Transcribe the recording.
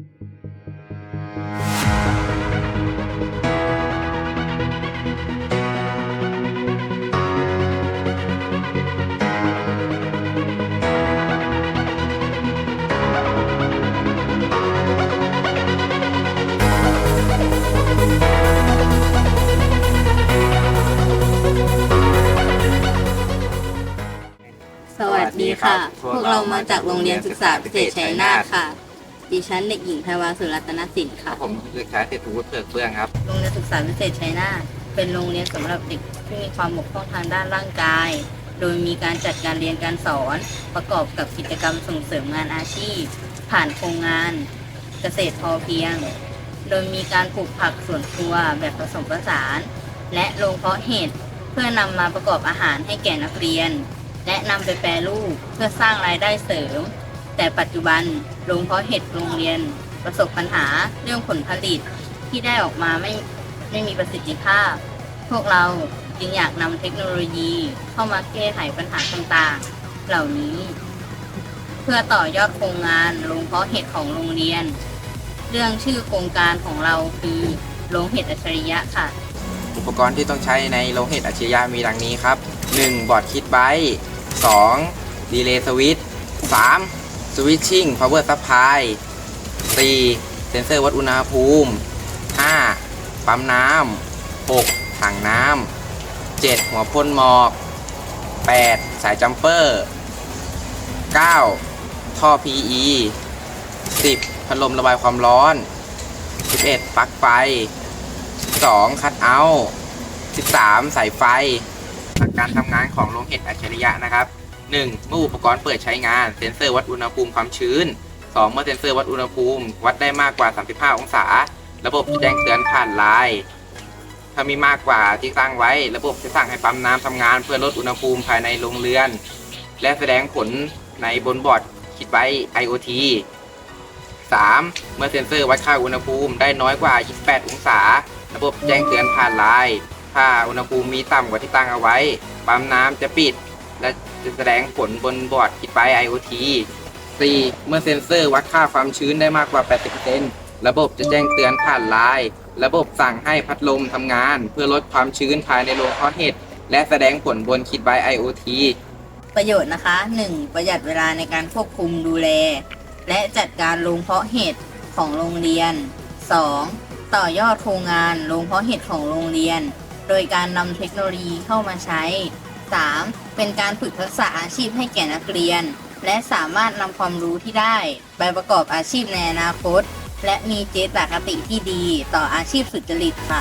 สวัสดีค่ะสวัสดีครับพวกเรามาจากโรงเรียนศึกษาพิเศษชัยนาทค่ะ ดิฉันเด็กหญิงไพวาสุรัตนสินคค่ะรับผมศึกษาเศรษฐวุฒิเผือกเฟื่องครับ โรงเรียนศึกษาพิเศษชัยนาทเป็นโรงเรียนสำหรับเด็กที่มีความบกพร่องทางด้านร่างกาย โดยมีการจัดการเรียนการสอน ประกอบกับกิจกรรมส่งเสริมงานอาชีพ ผ่านโครงงาน เกษตรพอเพียง โดยมีการปลูกผักสวนครัวแบบผสมผสาน และโรงเพาะเห็ดเพื่อนำมาประกอบอาหารให้แก่นักเรียน และนำไปแปรรูปเพื่อสร้างรายได้เสริม แต่ปัจจุบันโรงเพาะเห็ดโรงเรียนประสบปัญหาเรื่องผลผลิตที่ได้ออกมาไม่ไม่มีประสิทธิภาพ พวกเราจึงอยากนำเทคโนโลยีเข้ามาแก้ไขปัญหาต่างๆ เหล่านี้ เพื่อต่อยอดโครงงานโรงเพาะเห็ดของโรงเรียน เรื่องชื่อโครงการของเราคือโรงเห็ดอัจฉริยะค่ะ อุปกรณ์ที่ต้องใช้ในโรงเห็ดอัจฉริยะมีดังนี้ครับ 1. บอร์ดคิดไบต์ 2. ดีเลย์สวิตช์ 3. สวิตชิ่งพาวเวอร์ซัพพลาย 4. เซนเซอร์วัดอุณหภูมิ 5. ปั๊มน้ำ 6. ถังน้ำ 7. หัวพ่นหมอก 8. สายจัมเปอร์ 9. ท่อ PE 10. พัดลมระบายความร้อน 11. ปลั๊กไฟ 12 คัดเอาท์13 สายไฟหลักการทำงานของโรงเห็ดอัจฉริยะนะครับ 1. เมื่ออุปกรณ์เปิดใช้งาน เซ็นเซอร์วัดอุณหภูมิความชื้น 2. เมื่อเซ็นเซอร์วัดอุณหภูมิ วัดได้มากกว่า 35 องศา ระบบจะแจ้งเตือนผ่านไลน์ถ้ามีมากกว่าที่ตั้งไว้ ระบบจะสั่งให้ปั๊มน้ำทำงาน เพื่อลดอุณหภูมิภายในโรงเรือน และแสดงผลในบนบอร์ดคิดไว้ IoT 3. เมื่อเซ็นเซอร์วัดค่าอุณหภูมิได้น้อยกว่า 28 องศา ระบบแจ้งเตือนผ่านไลน์ถ้าอุณหภูมิมีต่ำกว่าที่ตั้งเอาไว้ ปั๊มน้ำจะปิด และจะแสดงผลบนบอร์ดคิดไว้ IoT 4. เมื่อเซ็นเซอร์วัดค่าความชื้นได้มากกว่า 80%ระบบจะแจ้งเตือนผ่านไลน์ ระบบสั่งให้พัดลมทำงาน เพื่อลดความชื้นภายในโรงเพาะเห็ด และแสดงผลบนคิดไว้ IoT ประโยชน์นะคะ 1. ประหยัดเวลาในการควบคุมดูแล และจัดการโรงเพาะเห็ดของโรงเรียน 2. ต่อยอดโครงงานโรงเพาะเห็ดของโรงเรียน โดยการนำเทคโนโลยีเข้ามาใช้ 3. เป็นการฝึกทักษะอาชีพให้แก่นักเรียน และสามารถนำความรู้ที่ได้ ไปประกอบอาชีพในอนาคต และมีเจตคติที่ดีต่ออาชีพสุจริตค่ะ